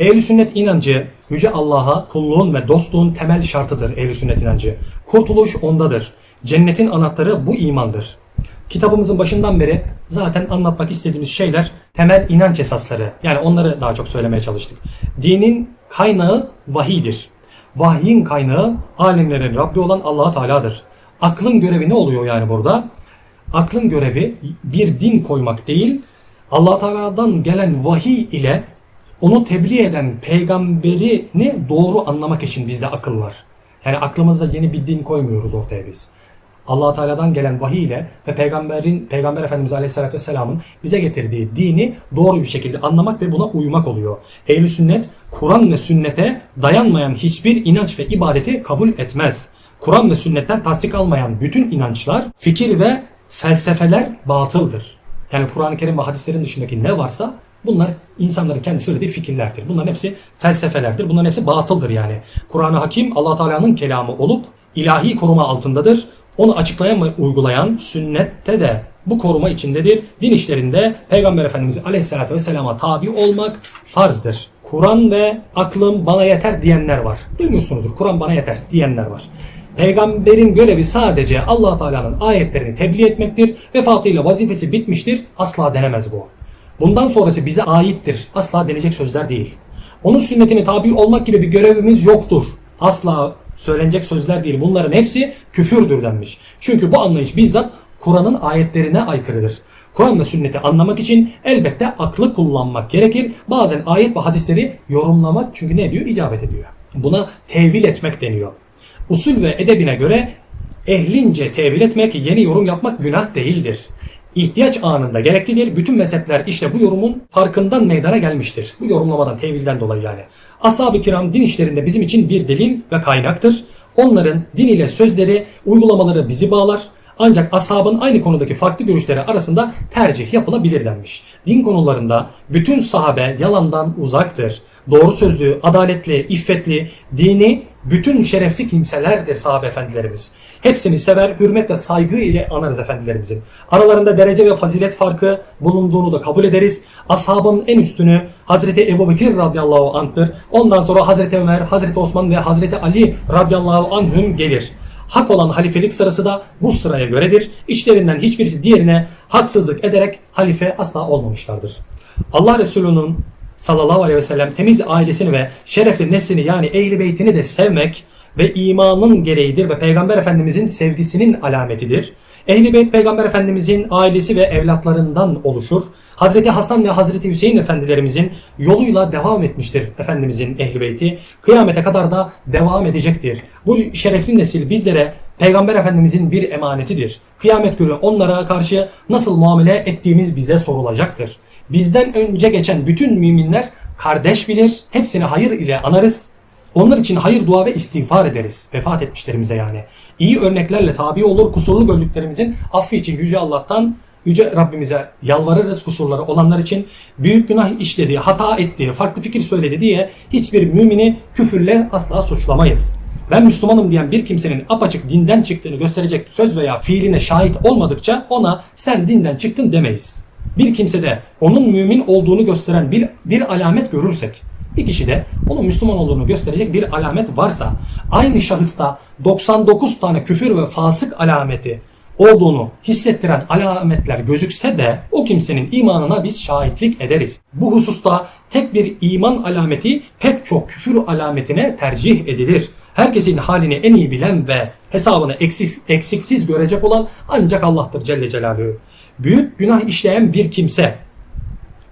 Ehl-i sünnet inancı Yüce Allah'a kulluğun ve dostluğun temel şartıdır ehl-i sünnet inancı. Kurtuluş ondadır. Cennetin anahtarı bu imandır. Kitabımızın başından beri zaten anlatmak istediğimiz şeyler temel inanç esasları. Yani onları daha çok söylemeye çalıştık. Dinin kaynağı vahidir. Vahyin kaynağı alemlerin Rabbi olan allah Teala'dır. Aklın görevi ne oluyor yani burada? Aklın görevi bir din koymak değil, allah Teala'dan gelen vahiy ile onu tebliğ eden peygamberini doğru anlamak için bizde akıl var. Yani aklımızda yeni bir din koymuyoruz ortaya biz allah Teala'dan gelen vahiy ile ve peygamberin Peygamber Efendimiz Aleyhisselatü Vesselam'ın bize getirdiği dini doğru bir şekilde anlamak ve buna uymak oluyor. Ehl-i sünnet Kur'an ve sünnete dayanmayan hiçbir inanç ve ibadeti kabul etmez. Kur'an ve sünnetten tasdik almayan bütün inançlar, fikir ve felsefeler batıldır. Yani Kur'an-ı Kerim ve hadislerin dışındaki ne varsa bunlar insanların kendi söylediği fikirlerdir. Bunların hepsi felsefelerdir. Bunların hepsi batıldır yani. Kur'an-ı Hakim Allah Teala'nın kelamı olup ilahi koruma altındadır. Onu açıklayan ve uygulayan sünnette de bu koruma içindedir. Din işlerinde Peygamber Efendimiz Aleyhisselatü Vesselam'a tabi olmak farzdır. Kur'an ve aklım bana yeter diyenler var. Duymuşsunuzdur. Kur'an bana yeter diyenler var. Peygamberin görevi sadece Allah Teala'nın ayetlerini tebliğ etmektir. Vefatıyla vazifesi bitmiştir. Asla denemez bu. Bundan sonrası bize aittir. Asla denecek sözler değil. Onun sünnetine tabi olmak gibi bir görevimiz yoktur. Asla söylenecek sözler değil. Bunların hepsi küfürdür denmiş. Çünkü bu anlayış bizzat Kur'an'ın ayetlerine aykırıdır. Kur'an ve sünneti anlamak için elbette aklı kullanmak gerekir. Bazen ayet ve hadisleri yorumlamak çünkü ne diyor? İcabet ediyor. Buna tevil etmek deniyor. Usul ve edebine göre ehlince tevil etmek, yeni yorum yapmak günah değildir. İhtiyaç anında gereklidir. Bütün mezhepler işte bu yorumun farkından meydana gelmiştir. Bu yorumlamadan, tevilden dolayı yani. Ashab-ı kiram din işlerinde bizim için bir delil ve kaynaktır. Onların din ile sözleri, uygulamaları bizi bağlar. Ancak ashabın aynı konudaki farklı görüşleri arasında tercih yapılabilir denmiş. Din konularında bütün sahabe yalandan uzaktır. Doğru sözlü, adaletli, iffetli, dini bütün şerefli kimselerdir sahabe efendilerimiz. Hepsini sever, hürmet ve saygı ile anarız efendilerimizin. Aralarında derece ve fazilet farkı bulunduğunu da kabul ederiz. Ashabın en üstünü Hazreti Ebu Bekir radıyallahu anh'tır. Ondan sonra Hazreti Ömer, Hazreti Osman ve Hazreti Ali radıyallahu anhüm gelir. Hak olan halifelik sırası da bu sıraya göredir. İşlerinden hiçbirisi diğerine haksızlık ederek halife asla olmamışlardır. Allah Resulü'nün sallallahu aleyhi ve sellem temiz ailesini ve şerefli neslini yani ehli beytini de sevmek ve imanın gereğidir ve Peygamber Efendimizin sevgisinin alametidir. Ehli beyt Peygamber Efendimizin ailesi ve evlatlarından oluşur. Hazreti Hasan ve Hazreti Hüseyin efendilerimizin yoluyla devam etmiştir Efendimizin ehli beyti. Kıyamete kadar da devam edecektir. Bu şerefli nesil bizlere Peygamber Efendimizin bir emanetidir. Kıyamet günü onlara karşı nasıl muamele ettiğimiz bize sorulacaktır. Bizden önce geçen bütün müminler kardeş bilir. Hepsini hayır ile anarız. Onlar için hayır dua ve istiğfar ederiz. Vefat etmişlerimize yani. İyi örneklerle tabi olur. Kusurlu gördüklerimizin affı için Yüce Allah'tan Yüce Rabbimize yalvarırız kusurları olanlar için. Büyük günah işlediği, hata ettiği, farklı fikir söyledi diye hiçbir mümini küfürle asla suçlamayız. Ben Müslümanım diyen bir kimsenin apaçık dinden çıktığını gösterecek söz veya fiiline şahit olmadıkça ona sen dinden çıktın demeyiz. Bir kimsede onun mümin olduğunu gösteren bir, bir alamet görürsek, bir kişide onun Müslüman olduğunu gösterecek bir alamet varsa, aynı şahısta 99 tane küfür ve fasık alameti olduğunu hissettiren alametler gözükse de o kimsenin imanına biz şahitlik ederiz. Bu hususta tek bir iman alameti pek çok küfür alametine tercih edilir. Herkesin halini en iyi bilen ve hesabını eksiksiz, eksiksiz görecek olan ancak Allah'tır Celle Celaluhu. Büyük günah işleyen bir kimse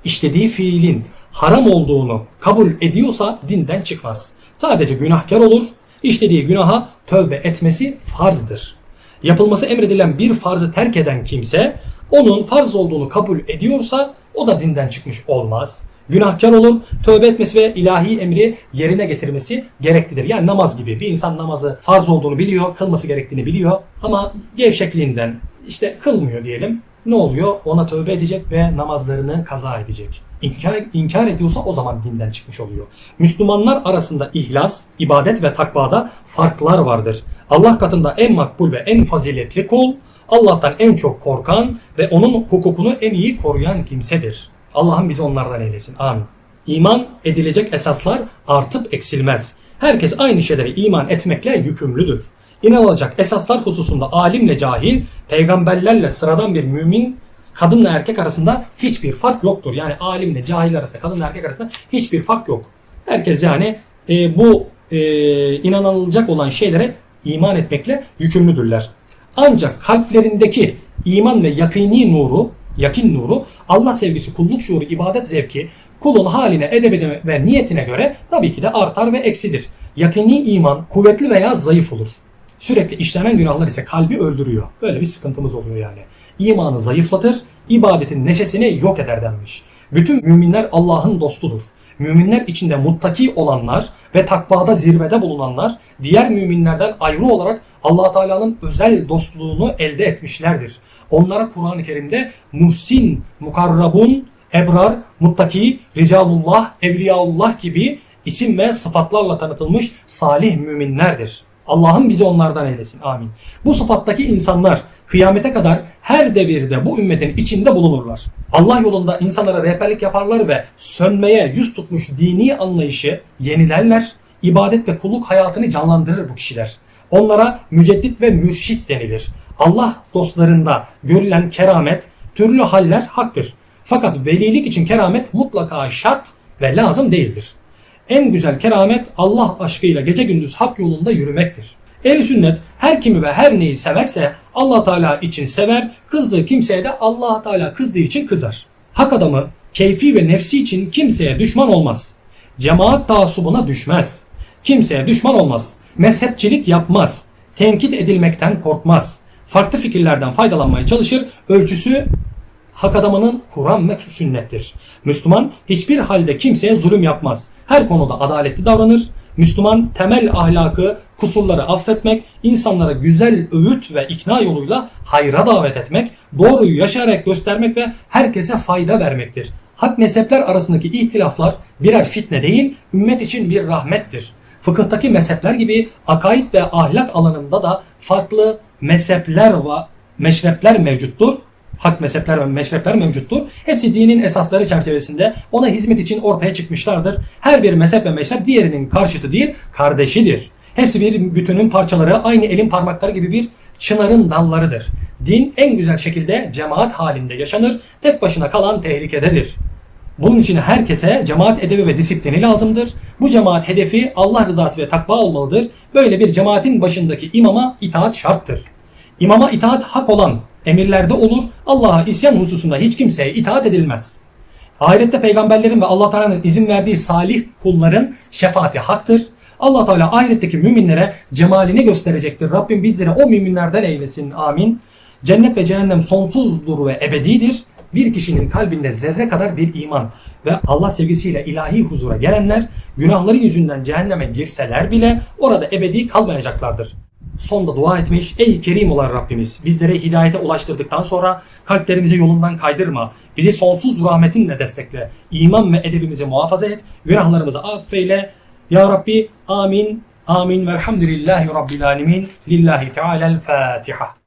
işlediği fiilin haram olduğunu kabul ediyorsa dinden çıkmaz. Sadece günahkar olur. İşlediği günaha tövbe etmesi farzdır. Yapılması emredilen bir farzı terk eden kimse onun farz olduğunu kabul ediyorsa o da dinden çıkmış olmaz. Günahkar olur, tövbe etmesi ve ilahi emri yerine getirmesi gereklidir. Yani namaz gibi bir insan namazı farz olduğunu biliyor, kılması gerektiğini biliyor ama gevşekliğinden işte kılmıyor diyelim. Ne oluyor? Ona tövbe edecek ve namazlarını kaza edecek. İnkar, inkar ediyorsa o zaman dinden çıkmış oluyor. Müslümanlar arasında ihlas, ibadet ve takvada farklar vardır. Allah katında en makbul ve en faziletli kul, Allah'tan en çok korkan ve onun hukukunu en iyi koruyan kimsedir. Allah'ım bizi onlardan eylesin. Amin. İman edilecek esaslar artıp eksilmez. Herkes aynı şeylere iman etmekle yükümlüdür. İnanılacak esaslar hususunda alimle cahil, peygamberlerle sıradan bir mümin, kadınla erkek arasında hiçbir fark yoktur. Yani alimle cahil arasında, kadınla erkek arasında hiçbir fark yok. Herkes yani e, bu e, inanılacak olan şeylere iman etmekle yükümlüdürler. Ancak kalplerindeki iman ve yakini nuru, yakin nuru, Allah sevgisi, kulluk şuuru, ibadet zevki, kulun haline, edebine ve niyetine göre tabii ki de artar ve eksidir. Yakini iman kuvvetli veya zayıf olur. Sürekli işlenen günahlar ise kalbi öldürüyor. Böyle bir sıkıntımız oluyor yani. İmanı zayıflatır, ibadetin neşesini yok eder denmiş. Bütün müminler Allah'ın dostudur. Müminler içinde muttaki olanlar ve takvada zirvede bulunanlar diğer müminlerden ayrı olarak allah Teala'nın özel dostluğunu elde etmişlerdir. Onlara Kur'an-ı Kerim'de muhsin, mukarrabun, ebrar, muttaki, ricalullah, evliyaullah gibi isim ve sıfatlarla tanıtılmış salih müminlerdir. Allah'ım bizi onlardan eylesin. Amin. Bu sıfattaki insanlar kıyamete kadar her devirde bu ümmetin içinde bulunurlar. Allah yolunda insanlara rehberlik yaparlar ve sönmeye yüz tutmuş dini anlayışı yenilerler. İbadet ve kulluk hayatını canlandırır bu kişiler. Onlara müceddit ve mürşit denilir. Allah dostlarında görülen keramet, türlü haller haktır. Fakat velilik için keramet mutlaka şart ve lazım değildir. En güzel keramet Allah aşkıyla gece gündüz hak yolunda yürümektir. Ehl sünnet her kimi ve her neyi severse Allah Teala için sever, kızdığı kimseye de Allah Teala kızdığı için kızar. Hak adamı keyfi ve nefsi için kimseye düşman olmaz. Cemaat taassubuna düşmez. Kimseye düşman olmaz. Mezhepçilik yapmaz. Tenkit edilmekten korkmaz. Farklı fikirlerden faydalanmaya çalışır. Ölçüsü hak adamının Kur'an ve sünnettir. Müslüman hiçbir halde kimseye zulüm yapmaz. Her konuda adaletli davranır. Müslüman temel ahlakı, kusurları affetmek, insanlara güzel öğüt ve ikna yoluyla hayra davet etmek, doğruyu yaşayarak göstermek ve herkese fayda vermektir. Hak mezhepler arasındaki ihtilaflar birer fitne değil, ümmet için bir rahmettir. Fıkıhtaki mezhepler gibi akaid ve ahlak alanında da farklı mezhepler ve meşrepler mevcuttur hak mezhepler ve meşrepler mevcuttur. Hepsi dinin esasları çerçevesinde ona hizmet için ortaya çıkmışlardır. Her bir mezhep ve meşrep diğerinin karşıtı değil, kardeşidir. Hepsi bir bütünün parçaları, aynı elin parmakları gibi bir çınarın dallarıdır. Din en güzel şekilde cemaat halinde yaşanır, tek başına kalan tehlikededir. Bunun için herkese cemaat edebi ve disiplini lazımdır. Bu cemaat hedefi Allah rızası ve takva olmalıdır. Böyle bir cemaatin başındaki imama itaat şarttır. İmama itaat hak olan emirlerde olur. Allah'a isyan hususunda hiç kimseye itaat edilmez. Ahirette peygamberlerin ve Allah Teala'nın izin verdiği salih kulların şefaati haktır. Allah Teala ahiretteki müminlere cemalini gösterecektir. Rabbim bizleri o müminlerden eylesin. Amin. Cennet ve cehennem sonsuzdur ve ebedidir. Bir kişinin kalbinde zerre kadar bir iman ve Allah sevgisiyle ilahi huzura gelenler günahları yüzünden cehenneme girseler bile orada ebedi kalmayacaklardır sonda dua etmiş. Ey kerim olan Rabbimiz bizlere hidayete ulaştırdıktan sonra kalplerimizi yolundan kaydırma. Bizi sonsuz rahmetinle destekle. İman ve edebimizi muhafaza et. Günahlarımızı affeyle. Ya Rabbi amin. Amin. Velhamdülillahi Rabbil alemin. Lillahi Teala'l Fatiha.